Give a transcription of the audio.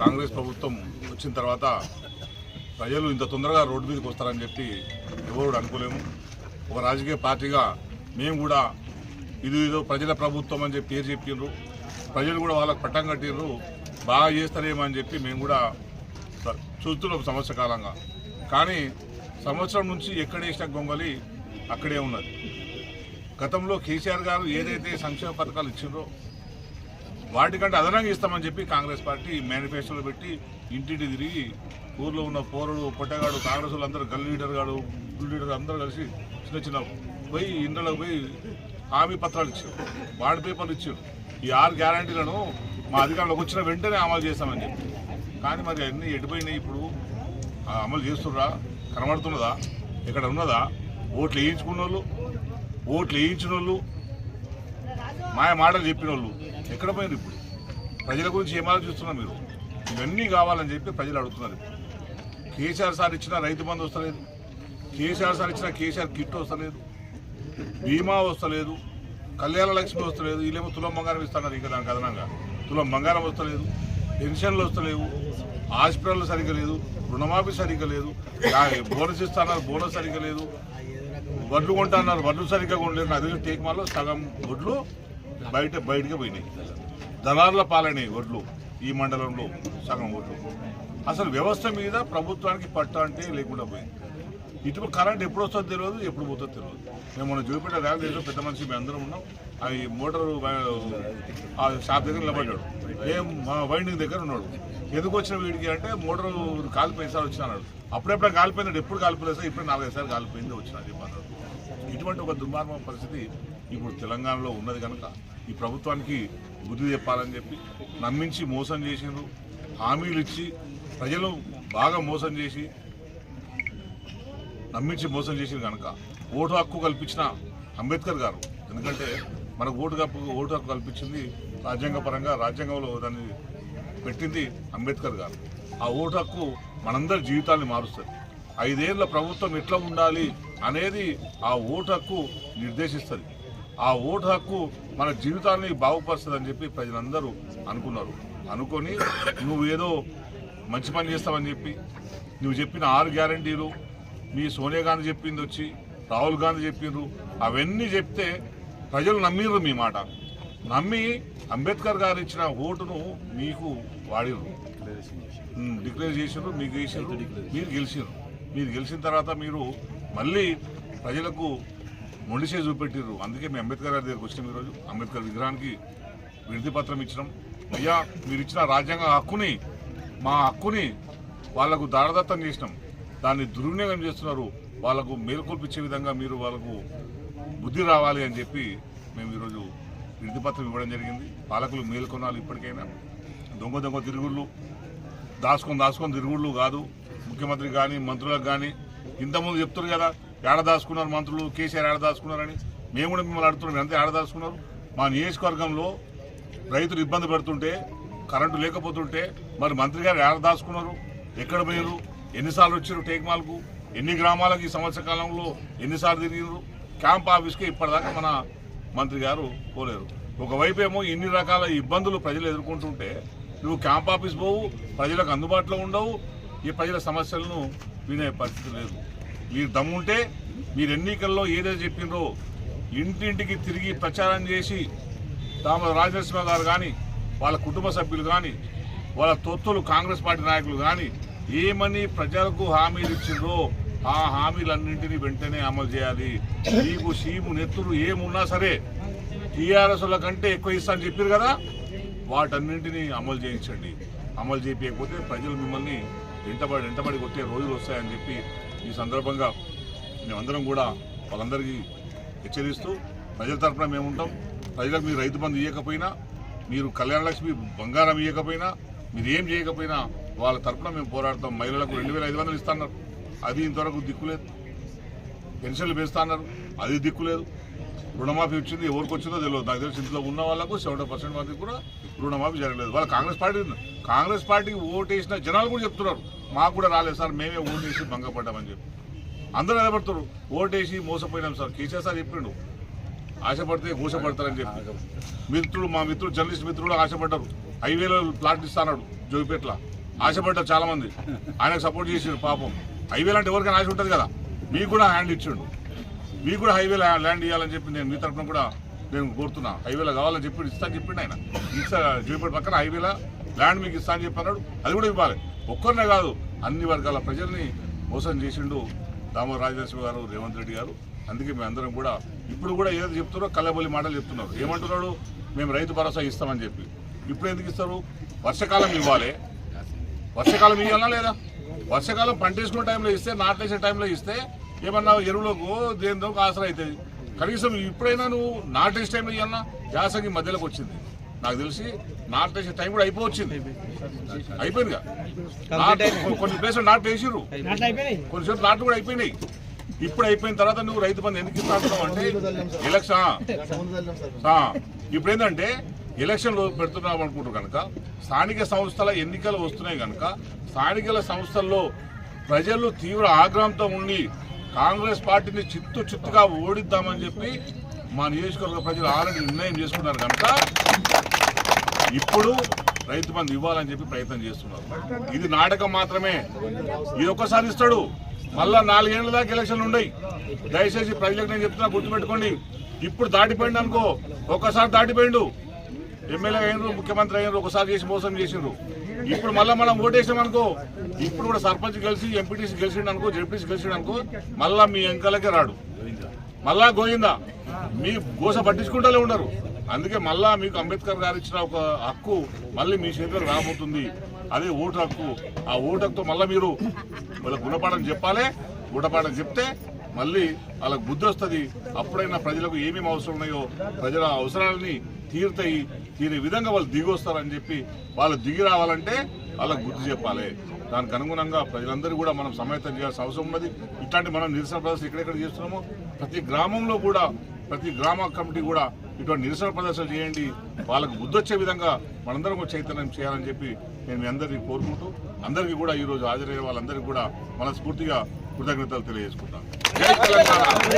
కాంగ్రెస్ ప్రభుత్వం వచ్చిన తర్వాత ప్రజలు ఇంత తొందరగా రోడ్డు మీదకి వస్తారని చెప్పి ఎవరు అనుకోలేము. ఒక రాజకీయ పార్టీగా మేము కూడా ఇది ఏదో ప్రజల ప్రభుత్వం అని చెప్పి పేరు చెప్పిండ్రు ప్రజలు కూడా వాళ్ళకి పట్టం కట్టిండ్రు బాగా చేస్తారేమో అని చెప్పి మేము కూడా చూస్తున్నాం సంవత్సర కాలంగా. కానీ సంవత్సరం నుంచి ఎక్కడ వేసిన గొంగలి అక్కడే ఉన్నది. గతంలో కేసీఆర్ గారు ఏదైతే సంక్షేమ పథకాలు ఇచ్చిండ్రో వాటికంటే అదనంగా ఇస్తామని చెప్పి కాంగ్రెస్ పార్టీ మేనిఫెస్టోలో పెట్టి ఇంటింటి తిరిగి ఊర్లో ఉన్న పోరుడు పొట్టగాడు కాంగ్రెస్ వాళ్ళు అందరూ గల్ లీడర్ గాడు గుల్ లీడర్ అందరూ కలిసి చిన్న చిన్న పోయి ఇండ్లకు పోయి హామీ పత్రాలు ఇచ్చారు. బాండ్ పేపర్లు ఇచ్చారు. ఈ ఆరు గ్యారంటీలను మా అధికారంలోకి వచ్చిన వెంటనే అమలు చేస్తామని చెప్పి. కానీ మరి అన్నీ ఎడిపోయినాయి ఇప్పుడు? అమలు చేస్తుర్రా? కనబడుతున్నదా? ఇక్కడ ఉన్నదా? ఓట్లు వేయించుకున్న వాళ్ళు ఓట్లు వేయించిన వాళ్ళు మాయ మాటలు చెప్పిన వాళ్ళు ఎక్కడ పోయినారు ఇప్పుడు? ప్రజల గురించి ఏమాలో చూస్తున్నారు మీరు? ఇవన్నీ కావాలని చెప్పి ప్రజలు అడుగుతున్నారు కేసీఆర్ సార్ ఇచ్చిన రైతు బంధు వస్తలేదు. కేసీఆర్ సార్ ఇచ్చిన కేసీఆర్ కిట్ వస్తలేదు. బీమా వస్తలేదు. కళ్యాణ లక్ష్మి వస్తలేదు. వీళ్ళేమో తులం బంగారం ఇస్తున్నారు ఇంకా దానికి అదనంగా. తులం బంగారం వస్తలేదు. పెన్షన్లు వస్తలేవు. హాస్పిటల్ సరిగ్గా లేదు. రుణమాఫీ సరిగ్గా లేదు. బోనస్ ఇస్తున్నారు. బోనస్ సరిగ్గా లేదు. వడ్లు కొంటున్నారు. వడ్లు సరిగ్గా కొనలేదు. నా దగ్గర టేక్ సగం వడ్లు బయట బయటకే పోయినాయి. దళారుల పాలనే వడ్లు ఈ మండలంలో సగం ఓట్లు అసలు వ్యవస్థ మీద ప్రభుత్వానికి పట్టు అంటే లేకుండా పోయింది. ఇటు కరెంట్ ఎప్పుడు వస్తుందో తెలియదు ఎప్పుడు పోతుందో తెలియదు. మేము మన జూపిటర్ ర్యాలీ పెద్ద మనిషి మేము అందరం ఉన్నాం. అవి మోటారు ఆ షాప్ దగ్గర నిలబడ్డాడు. ఏం మా వైండింగ్ దగ్గర ఉన్నాడు. ఎందుకు వచ్చిన వీడికి అంటే మోటారు కాలిపోయి సార్ వచ్చినాడు. అప్పుడెప్పుడు కాలిపోయింది ఎప్పుడు కాలిపోలేదు సార్. ఇప్పుడు నాలుగైదు సార్లు కాలిపోయింది వచ్చిన అది ఇటువంటి ఒక దుర్మార్గం పరిస్థితి ఇప్పుడు తెలంగాణలో ఉన్నది కనుక ఈ ప్రభుత్వానికి బుద్ధి చెప్పాలని చెప్పి నమ్మించి మోసం చేసిండ్రు. హామీలు ఇచ్చి ప్రజలు బాగా మోసం చేసి నమ్మించి మోసం చేసింది కనుక ఓటు హక్కు కల్పించిన అంబేద్కర్ గారు. ఎందుకంటే మనకు ఓటు హక్కు ఓటు హక్కు కల్పించింది రాజ్యాంగ పరంగా రాజ్యాంగంలో దాన్ని పెట్టింది అంబేద్కర్ గారు. ఆ ఓటు హక్కు మనందరి జీవితాన్ని మారుస్తుంది. ఐదేళ్ళ ప్రభుత్వం ఎట్లా ఉండాలి అనేది ఆ ఓటు హక్కు నిర్దేశిస్తుంది. ఆ ఓటు హక్కు మన జీవితాన్ని బాగుపరుస్తుంది అని చెప్పి ప్రజలందరూ అనుకున్నారు. అనుకొని నువ్వు ఏదో మంచి పని చేస్తావని చెప్పి నువ్వు చెప్పిన ఆరు గ్యారంటీలు మీ సోనియా గాంధీ చెప్పింది వచ్చి రాహుల్ గాంధీ చెప్పిండ్రు అవన్నీ చెప్తే ప్రజలు నమ్మిర్రు మీ మాట. నమ్మి అంబేద్కర్ గారు ఇచ్చిన ఓటును మీకు వాడిర్రు. ఉమ్, డిక్లేర్ చేసిండ్రు మీకు వేసిండ్రు మీరు గెలిచిండ్రు మీరు గెలిచిన తర్వాత మీరు మళ్ళీ ప్రజలకు మొండిసే చూపెట్టిర్రు. అందుకే మేము అంబేద్కర్ గారి దగ్గరికి వచ్చినాం ఈరోజు. అంబేద్కర్ విగ్రహానికి వినతి పత్రం ఇచ్చినాం. అయ్యా మీరు ఇచ్చిన రాజ్యాంగ హక్కుని మా హక్కుని వాళ్ళకు దారదత్తం చేసినాం. దాన్ని దుర్వినియోగం చేస్తున్నారు. వాళ్ళకు మేలుకొల్పించే విధంగా మీరు వాళ్ళకు బుద్ధి రావాలి అని చెప్పి మేము ఈరోజు వినతి పత్రం ఇవ్వడం జరిగింది. పాలకులు మేలుకొనాలి ఇప్పటికైనా. దొంగ దొంగ తిరుగుళ్ళు దాచుకొని దాచుకొని తిరుగుళ్ళు కాదు. ముఖ్యమంత్రి కానీ మంత్రులకు కానీ ఇంతకుముందు చెప్తారు కదా ఏడ దాచుకున్నారు మంత్రులు? కేసీఆర్ ఏడ దాచుకున్నారని. మేము కూడా మిమ్మల్ని అడుగుతున్నాం ఎంత ఏడ దాచుకున్నారు? మా నియోజకవర్గంలో రైతులు ఇబ్బంది పడుతుంటే కరెంటు లేకపోతుంటే మరి మంత్రి గారు ఏడ దాచుకున్నారు? ఎక్కడ పోయారు ఎన్నిసార్లు వచ్చారు టేక్మాల్కు? ఎన్ని గ్రామాలకు ఈ సంవత్సర కాలంలో ఎన్నిసార్లు తిరిగారు క్యాంప్ ఆఫీస్కి ఇప్పటిదాకా మన మంత్రి గారు పోలేరు ఒకవైపు ఏమో ఇన్ని రకాల ఇబ్బందులు ప్రజలు ఎదుర్కొంటుంటే నువ్వు క్యాంప్ ఆఫీస్ పోవు ప్రజలకు అందుబాటులో ఉండవు ఈ ప్రజల సమస్యలను వినే పరిస్థితి లేదు. మీరు దమ్ముంటే మీరు ఎన్నికల్లో ఏదైతే చెప్పిండ్రో ఇంటింటికి తిరిగి ప్రచారం చేసి దామ రాజనరసింహ గారు కానీ వాళ్ళ కుటుంబ సభ్యులు కానీ వాళ్ళ తొత్తులు కాంగ్రెస్ పార్టీ నాయకులు కానీ ఏమని ప్రజలకు హామీలు ఇచ్చిండ్రో ఆ హామీలన్నింటినీ వెంటనే అమలు చేయాలి. సీము సీము నెత్తులు ఏమున్నా సరే టీఆర్ఎస్ల కంటే ఎక్కువ ఇస్తా అని చెప్పారు కదా? వాటన్నింటినీ అమలు చేయించండి. అమలు చేయకపోతే ప్రజలు మిమ్మల్ని వెంటబడి వెంటబడి కొట్టే రోజులు వస్తాయని చెప్పి ఈ సందర్భంగా మేమందరం కూడా వాళ్ళందరికీ హెచ్చరిస్తూ ప్రజల తరఫున మేము ఉంటాం ప్రజలకు మీరు రైతు బంధు ఇవ్వకపోయినా మీరు కళ్యాణ లక్ష్మి బంగారం ఇవ్వకపోయినా మీరు ఏం చేయకపోయినా వాళ్ళ తరఫున మేము పోరాడతాం. మహిళలకు రెండు వేల ఐదు వందలు ఇస్తున్నారు. అది ఇంతవరకు దిక్కులేదు పెన్షన్లు పెంచుతున్నారు అది దిక్కులేదు రుణమాఫీ వచ్చింది. ఎవరికి వచ్చిందో తెలియదు నాకు తెలిసి ఇంట్లో ఉన్న వాళ్ళకు సెవెంటీ పర్సెంట్ మందికి కూడా రుణమాఫీ జరగలేదు. వాళ్ళు కాంగ్రెస్ పార్టీ కాంగ్రెస్ పార్టీకి ఓటేసిన జనాలు కూడా చెప్తున్నారు. మాకు కూడా రాలేదు సార్. మేమే ఓటేసి భంగపడ్డామని చెప్పి. అందరూ నిలబడుతున్నారు ఓటేసి మోసపోయినాం సార్. కేసీఆర్ సార్ చెప్పిండు. ఆశపడితే ఘోషపడతారని చెప్పి. మిత్రులు మా మిత్రులు జర్నలిస్ట్ మిత్రులు ఆశపడ్డారు. హైవేలో ప్లాట్ ఇస్తాడు జోగిపేట్ల. ఆశపడ్డారు చాలా మంది ఆయనకు సపోర్ట్ చేసిండు పాపం. హైవేలు అంటే ఎవరికైనా ఆశ ఉంటుంది కదా? మీకు కూడా హ్యాండ్ ఇచ్చిండు. మీకు కూడా హైవే ల్యాండ్ ఇవ్వాలని చెప్పి నేను మీ తరఫున కూడా నేను కోరుతున్నా. హైవేలో కావాలని చెప్పి ఇస్తాను అని చెప్పిండు ఆయన. ఇస్తా జోగిపేట పక్కన హైవేలో ల్యాండ్ మీకు ఇస్తా అని చెప్పి అన్నాడు. అది కూడా ఇవ్వాలి. ఒక్కరినే కాదు అన్ని వర్గాల ప్రజల్ని మోసం చేసిండు దామో రాజదర్శి గారు రేవంత్ రెడ్డి గారు. అందుకే మేము అందరం కూడా ఇప్పుడు కూడా ఏదో చెప్తున్నారో కళ్ళబొల్లి మాటలు చెప్తున్నారు. ఏమంటున్నాడు? మేము రైతు భరోసా ఇస్తామని చెప్పి. ఇప్పుడు ఎందుకు ఇస్తారు? వర్షాకాలం ఇవ్వాలి. వర్షాకాలం ఇవ్వాలా లేదా? వర్షాకాలం పంట వేసుకునే టైంలో ఇస్తే నాటేసే టైంలో ఇస్తే ఏమన్నా ఎరువులకు దేనితో ఆసరా అవుతుంది. కనీసం ఇప్పుడైనా నువ్వు నాటేసే టైంలో ఇవ్వాలన్నా యాసంగి మధ్యలోకి వచ్చింది. నాకు తెలిసి నాటేసే టైం కూడా అయిపోవచ్చింది. అయిపోయిందిగా. నాటు- కొన్ని ప్లేసులు నాటు వేసిర్రు. కొన్ని చోట్ల నాట్లు కూడా అయిపోయినాయి. ఇప్పుడు అయిపోయిన తర్వాత నువ్వు రైతు బంధు ఎందుకు ఇస్తావు అంటే ఎలక్షన్ ఆ, ఇప్పుడు ఏంటంటే ఎలక్షన్లు పెడుతున్నాం అనుకుంటారు కనుక స్థానిక సంస్థల ఎన్నికలు వస్తున్నాయి కనుక స్థానిక సంస్థల్లో ప్రజలు తీవ్ర ఆగ్రహంతో ఉండి కాంగ్రెస్ పార్టీని చిత్తు చిత్తుగా ఓడిద్దామని చెప్పి మా నియోజకవర్గ ప్రజలు ఆల్రెడీ నిర్ణయం చేసుకున్నారు కనుక ఇప్పుడు రైతు బంధు ఇవ్వాలని చెప్పి ప్రయత్నం చేస్తున్నారు. ఇది నాటకం మాత్రమే. ఇది ఒక్కసారి ఇస్తాడు. మళ్ళా నాలుగేళ్ళ దాకా ఎలక్షన్లు ఉన్నాయి దయచేసి ప్రజలకు నేను చెప్తున్నా గుర్తుపెట్టుకోండి. ఇప్పుడు దాటిపోయింది అనుకో ఒక్కసారి దాటిపోయిండు. ఎమ్మెల్యే అయినరు ముఖ్యమంత్రి అయినరు ఒకసారి చేసి మోసం చేసిండ్రు. ఇప్పుడు మళ్ళీ మనం ఓటేసాం అనుకో ఇప్పుడు కూడా సర్పంచ్ కలిసి ఎంపీటీసీ గెలిచిండు అనుకో జెడ్పీసీ గెలిచిండు అనుకో మళ్ళా మీ ఎంకలకే రాడు. మళ్ళా గోయిందా మీ గోస పట్టించుకుంటూనే ఉండరు. అందుకే మళ్ళా మీకు అంబేద్కర్ గారు ఇచ్చిన ఒక హక్కు మళ్ళీ మీ చేతిలో రాబోతుంది. అదే ఓటు హక్కు. ఆ ఓటు హక్కుతో మళ్ళీ మీరు వాళ్ళ గుణపాఠం చెప్పాలి గుణపాఠం చెప్తే మళ్ళీ వాళ్ళకు బుద్ధి వస్తుంది. అప్పుడైనా ప్రజలకు ఏమేమి అవసరం ఉన్నాయో ప్రజల అవసరాలని తీరుతాయి. తీరే విధంగా వాళ్ళు దిగి వస్తారని చెప్పి వాళ్ళు దిగి రావాలంటే వాళ్ళకి బుద్ధి చెప్పాలి. దానికి అనుగుణంగా ప్రజలందరూ కూడా మనం సమాయత్తం చేయాల్సిన అవసరం ఉన్నది. ఇట్లాంటి మనం నిరసన ప్రదర్శన ఎక్కడెక్కడ చేస్తున్నామో ప్రతి గ్రామంలో కూడా ప్రతి గ్రామ కమిటీ కూడా ఇటువంటి నిరసన ప్రదర్శనలు చేయండి. వాళ్ళకు బుద్ధి వచ్చే విధంగా మనందరం కూడా చైతన్యం చేయాలని చెప్పి నేను మీ అందరినీ కోరుకుంటూ అందరికీ కూడా ఈరోజు హాజరయ్యే వాళ్ళందరికీ కూడా మనస్ఫూర్తిగా కృతజ్ఞతలు తెలియజేసుకుంటాను. やばい!